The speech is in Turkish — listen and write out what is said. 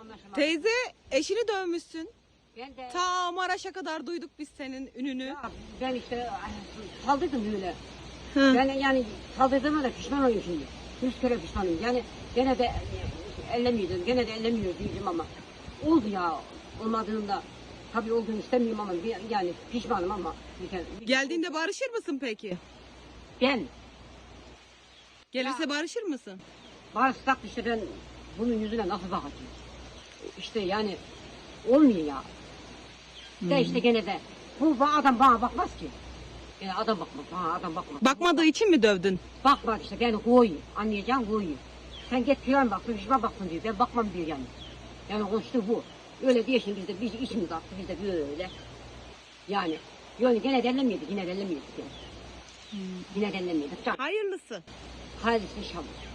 değil anlaşılmaz. Teyze eşini dövmüşsün. Ben de Ta Maraş'a kadar duyduk biz senin ününü. Ya ben işte hani, saldırdım öyle. Hı. Ben yani saldırdığıma da pişman olayım şimdi. Yüz kere pişmanım. Yani gene de e. Gene de ellemiyor diyeceğim ama. Oldu ya. Olmadığında tabii olduğunu istemiyorum ama bir- yani pişmanım ama. Bir kere, bir- Geldiğinde barışır mısın peki? Ben Gelirse barışır mısın? bağırsak işte ben bunun yüzüne nasıl bakacağım? İşte yani olmuyor ya. De işte gene de bu adam bana bakmaz ki. Yani adam bakmaz. Bana adam bakmaz. Bakmadığı için mi dövdün? Bakma işte beni koyuyor. Anlayacağım koyuyor. Sen git filan bak, işime baksın diyor. Ben bakmam diyor yani. Yani konuştu bu. Öyle diye şimdi biz de biz içimiz attı biz de böyle. Yani yani gene dellemiyorduk, yine dellemiyorduk yani. Yine dellemiyorduk. Hayırlısı. Hayırlısı inşallah.